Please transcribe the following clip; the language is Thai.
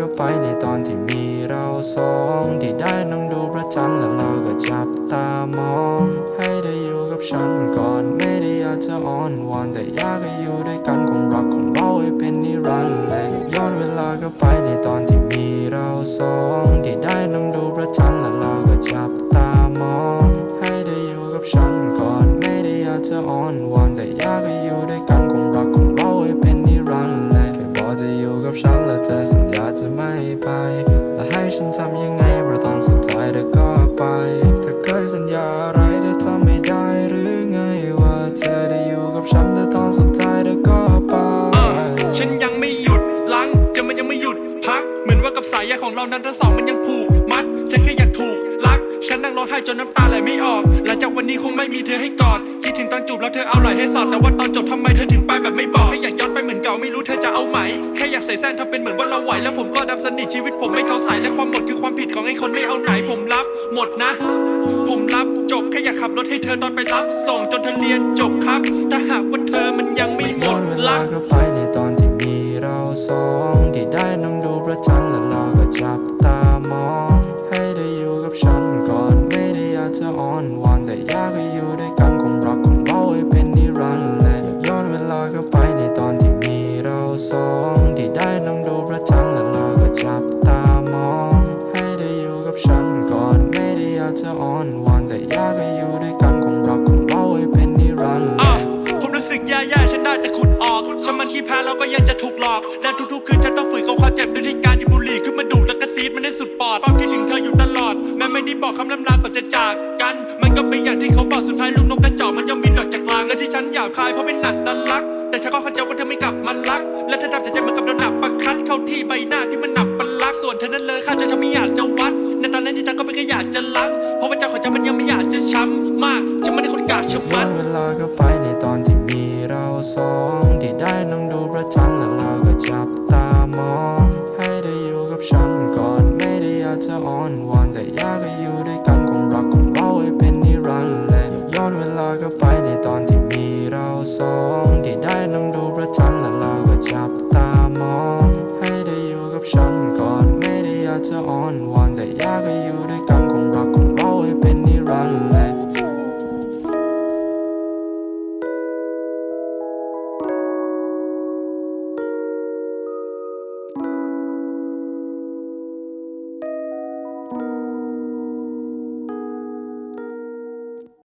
ก็ไปในตอนที่มีเราสองที่ได้นั่งดูพระจันทร์แล้วเราก็จับตามอง ให้ได้อยู่กับฉันก่อนไม่ได้อยากจะอ้อนวอนแต่อยากให้อยู่ด้วยกันคงรักของเราให้เป็นนิรันดร์และย้อนเวลาก็ไปในตอนที่มีเราสอง ตอนสุดท้ายเธอก็ไปเธอเคยสัญญาอะไรเธอทำไม่ได้หรือไงว่าเธอได้อยู่กับฉันแต่ตอนสุดท้ายเธอก็ไปอะฉันยังไม่หยุดลังจะมันยังไม่หยุดพัก เหมือนว่ากับสายใยของเรานั้นทั้งสองมันยังผูกมัด ฉันแค่อยากถูกรัก ฉันนั่งร้องไห้จนน้ำตาไหลไม่ออก หลังจากวันนี้คงไม่มีเธอให้กอดคิดถึงตอนจูบแล้วเธอเอาไหลให้สอดแต่ว่าตอนจบทำไมเธอถึงไปแบบไม่บอก ส่แซนทำเป็นเหมือนว่าเราไหว แล้วผมก็ดำสนิทชีวิตผมไม่เข้าใส่และความหมดคือความผิดของไอ้คนไม่เอาไหนผมรับ หมดนะ ผมรับจบแค่อยากขับรถให้เธอตอนไปรับ ส่งจนเธอเรียนจบครับ ถ้าหากว่าเธอมันยังไม่หมดรักก็ไปในตอนที่มีเราสองที่ได้นั่งดูพระจันทร์แล้วเราก็จับตามอง ให้ได้อยู่กับฉันก่อนไม่ได้อยากจะอ้อนวอนแต่อยากให้อยู่ด้วยกันคงรักของเราให้เป็นนิรันดร์และย้อนเวลาก็ไปในตอนที่มีเราสอง ก็ยังจะถูกหลอก และทุกๆคืนฉันต้องฝืนกับความเจ็บด้วยที่การที่บุหรี่ขึ้นมาดูดแล้วก็ซีดมันได้สุดปอดความคิดถึงเธออยู่ตลอด แม้ไม่ได้บอกคำลำลาก่อนจะจากกัน มันก็เป็นอย่างที่เขาบอกสุดท้ายลูกนกกระจอกมันย่อมมีดอกจากกลางและที่ฉันอยากคายเพราะเป็นหนักดันรัก แต่ฉันก็เข้าใจว่าเธอไม่กลับมารัก และเธอทำใจมือนกับโดนหนักประคัดเข้าที่ใบหน้าที่มันหนักปันลักส่วนเธอนั้นเลยข้าจะฉันไม่อยากจะวัดในตอนนั้นที่เธอก็เป็นแค่อยากจะล้างเพราะว่าใจของฉันมันยังไม่อยากจะช้ำมากฉันไม่ได้คนกาชะย้มัดนเวลาก็ไปในตอนที่มีเราสอง อนวอนแต่อยากให้อยู่ด้วยกันคงรักของเราให้เป็นนิรันดร์เลยย้อนเวลาก็ไปในตอนที่มีเราสองที่ได้นั่งดูประจันและเราก็จับตามอง ให้ได้อยู่กับฉันก่อนไม่ได้อยากจะอ้อนวอนแต่อยากให้อยู่ด้วยกันคงรักของเราให้เป็นนิรันดร์